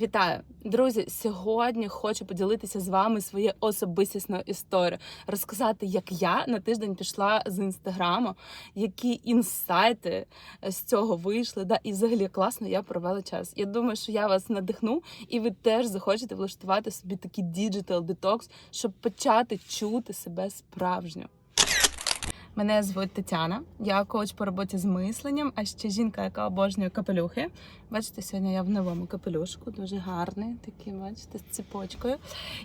Вітаю, друзі! Сьогодні хочу поділитися з вами своєю особистісною історією, розказати, як я на тиждень пішла з інстаграму, які інсайти з цього вийшли. Да, і взагалі класно я провела час. Я думаю, що я вас надихну, і ви теж захочете влаштувати собі такий діджитал детокс, щоб почати чути себе справжньо. Мене звуть Тетяна, я коуч по роботі з мисленням, а ще жінка, яка обожнює капелюхи. Бачите, сьогодні я в новому капелюшку, дуже гарний, такий, бачите, з цепочкою.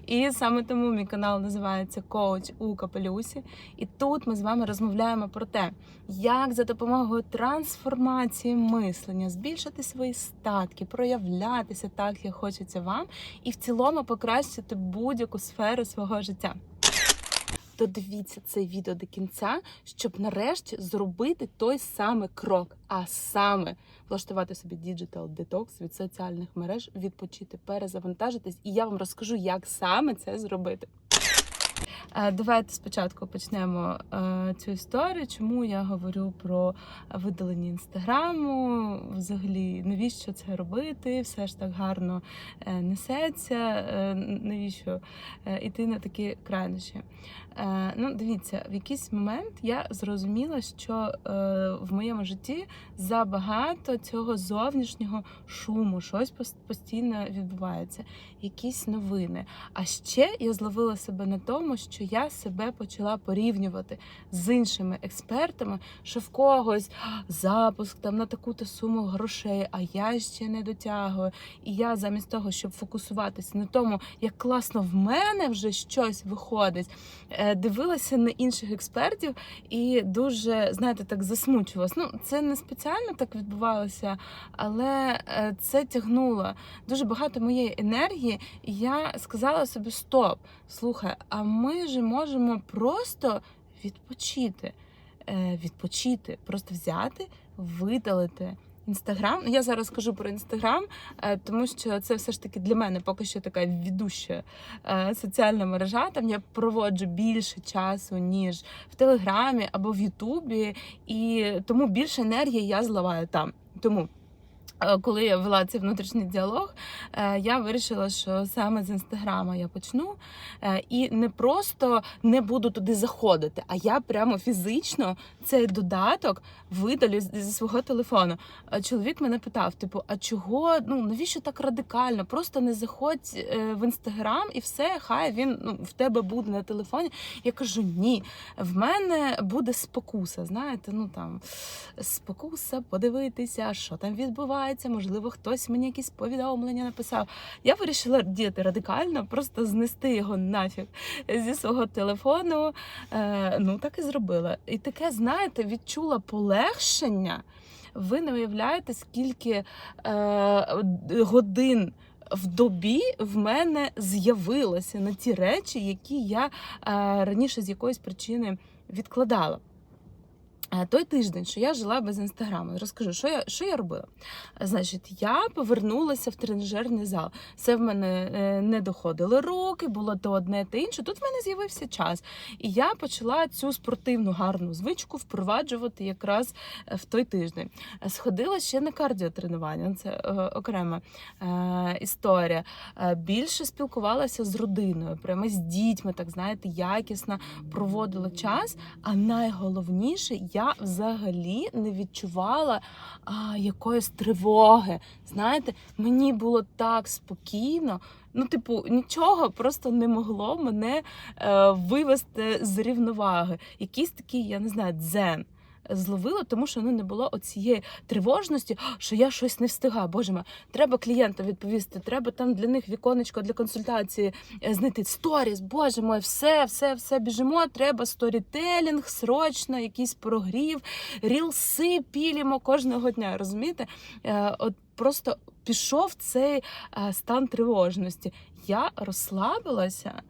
І саме тому мій канал називається Коуч у капелюсі. І тут ми з вами розмовляємо про те, як за допомогою трансформації мислення збільшити свої статки, проявлятися так, як хочеться вам, і в цілому покращити будь-яку сферу свого життя. Додивіться це відео до кінця, щоб нарешті зробити той самий крок, а саме влаштувати собі діджитал детокс від соціальних мереж, відпочити, перезавантажитись, і я вам розкажу, як саме це зробити. Е, Давайте спочатку почнемо е, цю історію. Чому я говорю про видалення інстаграму? Взагалі, навіщо це робити? Все ж так гарно е, несеться. Навіщо іти на такі крайнощі? Ну, дивіться, в якийсь момент я зрозуміла, що в моєму житті забагато цього зовнішнього шуму, щось постійно відбувається, якісь новини. А ще я зловила себе на тому, що я себе почала порівнювати з іншими експертами, що в когось запуск там на таку-то суму грошей, а я ще не дотягую. І я замість того, щоб фокусуватися на тому, як класно в мене вже щось виходить, е, дивилася на інших експертів і дуже, знаєте, так засмучувалась. Ну, це не спеціально так відбувалося, але е, це тягнуло дуже багато моєї енергії, і я сказала собі: стоп, слухай, а ми ж можемо просто відпочити. Е, Відпочити, просто взяти, видалити. Інстаграм, Ну, я зараз кажу про інстаграм, е, тому що це все ж таки для мене поки що така відуща е, соціальна мережа. Там я проводжу більше часу, ніж в Телеграмі або в Ютубі, і тому більше енергії я зливаю там. Тому. Е, Коли я вела цей внутрішній діалог, е, я вирішила, що саме з інстаграма я почну е, і не просто не буду туди заходити, а я прямо фізично цей додаток видалю зі свого телефону. Чоловік мене питав: типу, а чого ну навіщо так радикально? Просто не заходь в інстаграм і все, хай він ну в тебе буде на телефоні. Я кажу: ні, в мене буде спокуса. Знаєте, ну там спокуса, подивитися, що там відбувається. Можливо, хтось мені якісь повідомлення написав. Я вирішила діяти радикально, просто знести його нафіг зі свого телефону. Е, ну так і зробила. І таке, знаєте, відчула полегшення. Ви не уявляєте, скільки е, годин. В добі в мене з'явилося на ті речі, які я е, раніше з якоїсь причини відкладала. Е, Той тиждень, що я жила без інстаграму, розкажу, що я що я робила. Значить, я повернулася в тренажерний зал. Це в мене е, не доходили роки, було то одне, те інше. Тут в мене з'явився час. І я почала цю спортивну гарну звичку впроваджувати якраз е, в той тиждень. Сходила ще на кардіотренування, це окрема історія. Більше спілкувалася з родиною, прямо з дітьми, так знаєте, якісно проводила час. А найголовніше, я взагалі не відчувала а, якоїсь тривоги. Знаєте, мені було так спокійно. Ну, типу, нічого просто не могло мене е, вивести з рівноваги. Якийсь такий, я не знаю, дзен. Зловила, тому що ну не було оцієї тривожності, що я щось не встигаю. Боже мой, треба клієнтам відповісти, треба там для них віконечко для консультації е, знайти сторіс. Боже мой, все, все, все біжимо. Треба сторітелінг, срочно, якийсь прогрів, рілси пілімо кожного дня. Розумієте? Е, От просто пішов цей е, стан тривожності. Я розслабилася.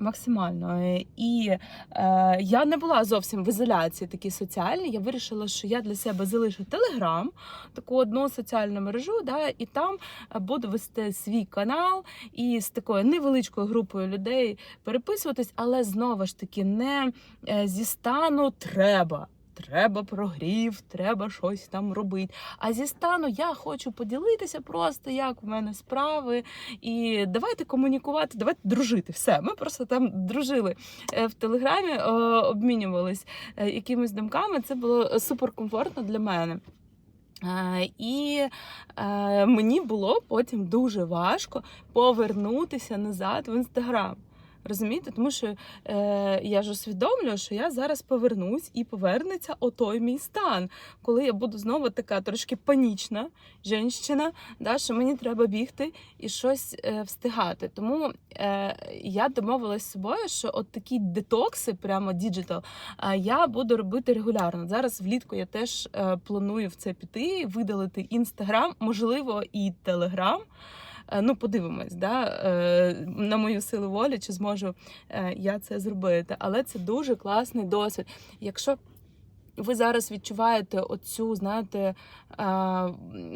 Максимально і е, я не була зовсім в ізоляції такій соціальній. Я вирішила, що я для себе залишу телеграм, таку одну соціальну мережу, да, і там е, буду вести свій канал і з такою невеличкою групою людей переписуватись, але знову ж таки не е, зі стану треба. Треба прогрів, треба щось там робити. А зі стану я хочу поділитися просто, як в мене справи. І давайте комунікувати, давайте дружити. Все. Ми просто там дружили е, в телеграмі, обмінювались е, якимись думками. Це було суперкомфортно для мене. Е, І мені було потім дуже важко повернутися назад в інстаграм. Розумієте, тому що е, я ж усвідомлюю, що я зараз повернусь і повернеться отой мій стан, коли я буду знову така трошки панічна жінщина, да, що мені треба бігти і щось е, встигати. Тому е, я домовилась з собою, що от такі детокси, прямо діджитал, е, я буду робити регулярно. Зараз влітку я теж е, планую в це піти, видалити інстаграм, можливо, і телеграм. Е, Ну, подивимось, да, е, на мою силу волі, чи зможу е, я це зробити. Але це дуже класний досвід. Якщо ви зараз відчуваєте оцю, знаєте,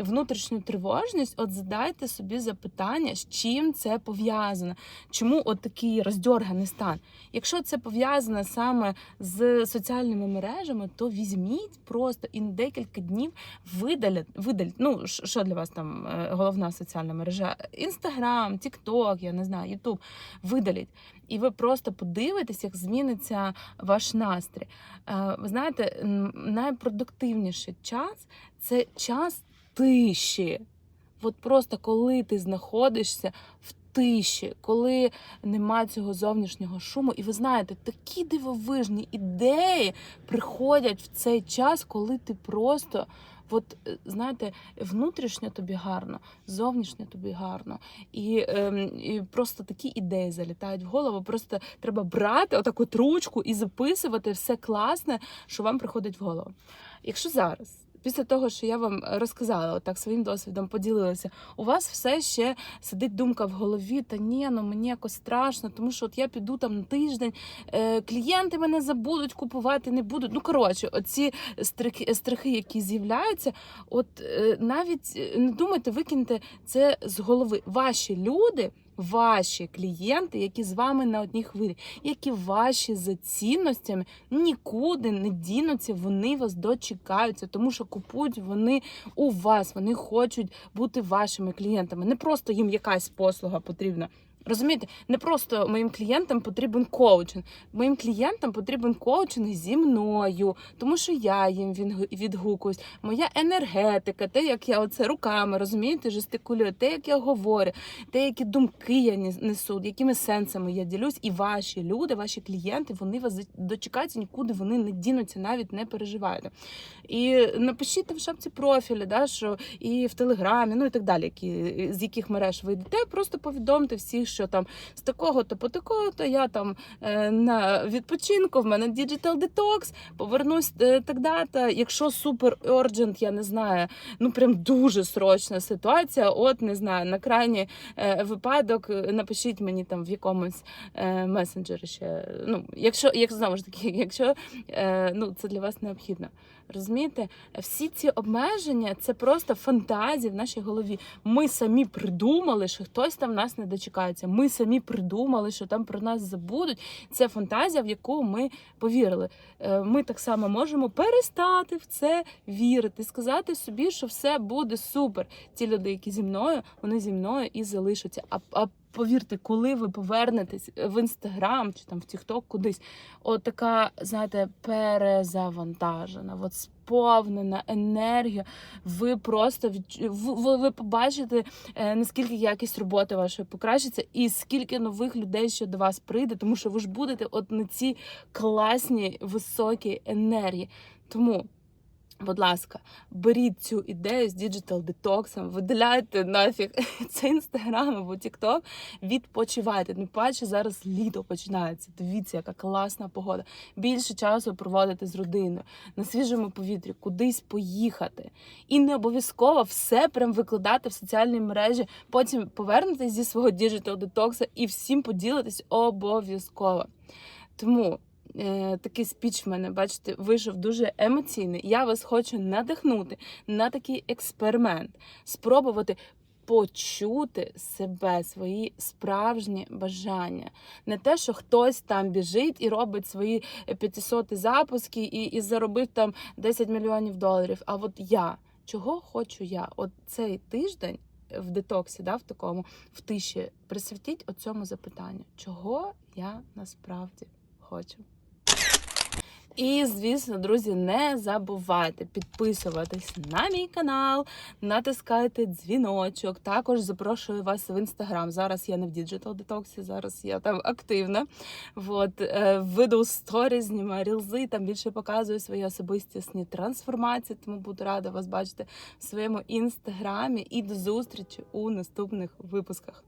внутрішню тривожність, от задайте собі запитання, з чим це пов'язано, чому от такий роздьорганий стан. Якщо це пов'язано саме з соціальними мережами, то візьміть просто і на декілька днів видалять, видаліть. Ну, що для вас там е, головна соціальна мережа? Інстаграм, Тікток, я не знаю, Ютуб. Видаліть. І ви просто подивитесь, як зміниться ваш настрій. Е, Ви знаєте, найпродуктивніший час це час тиші. От просто коли ти знаходишся в тиші, коли нема цього зовнішнього шуму, і ви знаєте, такі дивовижні ідеї приходять в цей час, коли ти просто. От е, знаєте, внутрішньо тобі гарно, зовнішньо тобі гарно, і, ем, і просто такі ідеї залітають в голову. Просто треба брати отаку тручку і записувати все класне, що вам приходить в голову. Якщо зараз. Після того, що я вам розказала, отак своїм досвідом поділилася, у вас все ще сидить думка в голові, та ні, ну мені якось страшно, тому що от я піду там на тиждень, е, клієнти мене забудуть купувати, не будуть. Ну коротше, оці страхи, страхи які з'являються, от е, навіть не думайте, викиньте це з голови. Ваші люди. Ваші клієнти, які з вами на одній хвилі, які ваші за цінностями нікуди не дінуться, вони вас дочекаються, тому що купують вони у вас, вони хочуть бути вашими клієнтами. Не просто їм якась послуга потрібна. Розумієте, не просто моїм клієнтам потрібен коучинг. Моїм клієнтам потрібен коучинг зі мною, тому що я їм відгукуюсь. Моя енергетика, те, як я оце руками розумієте, жестикулюю, те, як я говорю, те, які думки я несу, якими сенсами я ділюсь, і ваші люди, ваші клієнти, вони вас дочекаються, нікуди вони не дінуться, навіть не переживайте. І напишіть в шапці профілі, да, що і в телеграмі, ну і так далі, які, з яких мереж ви йдете, просто повідомте всіх, що там з такого-то по такого-то я там е, на відпочинку, в мене Digital Detox, повернусь е, так дата. Якщо супер urgent, я не знаю, ну прям дуже срочна ситуація. От не знаю, на крайній е, випадок напишіть мені там в якомусь месенджері ще. Ну, якщо, як знову ж таки, якщо ну це для вас необхідно. Розумієте, всі ці обмеження це просто фантазії в нашій голові. Ми самі придумали, що хтось там нас не дочекається. Ми самі придумали, що там про нас забудуть. Це фантазія, в яку ми повірили. Е, Ми так само можемо перестати в це вірити, сказати собі, що все буде супер. Ті люди, які зі мною, вони зі мною і залишаться. А, а повірте, коли ви повернетесь в інстаграм чи там в Тікток кудись, от така, знаєте, перезавантажена, от сповнена енергія. Ви просто від... ви, ви побачите, е, наскільки якість роботи вашої покращиться, і скільки нових людей ще до вас прийде, тому що ви ж будете от на цій класній високій енергії. Тому. Будь ласка, беріть цю ідею з діджитал детоксом, видаляйте нафіг це інстаграм або тікток, відпочивайте. Не паче зараз літо починається. Дивіться, яка класна погода. Більше часу проводити з родиною на свіжому повітрі, кудись поїхати. І не обов'язково все прям викладати в соціальні мережі. Потім повернутися зі свого діджитал детокса і всім поділитись обов'язково. Тому. Е, такий спіч в мене, бачите, вийшов дуже емоційний. Я вас хочу надихнути на такий експеримент, спробувати почути себе, свої справжні бажання. Не те, що хтось там біжить і робить свої 500 запуски і, і заробив там 10 мільйонів доларів. А от я, чого хочу я? От цей тиждень в детоксі, да, в такому, в тиші, присвятіть оцьому запитанню, чого я насправді хочу. І, звісно, друзі, не забувайте підписуватись на мій канал, натискайте дзвіночок. Також запрошую вас в інстаграм. Зараз я не в діджитал детоксі, зараз я там активна. От, е, веду сторі, знімаю рілзи, там більше показую свої особистісні трансформації. Тому буду рада вас бачити в своєму інстаграмі. І до зустрічі у наступних випусках.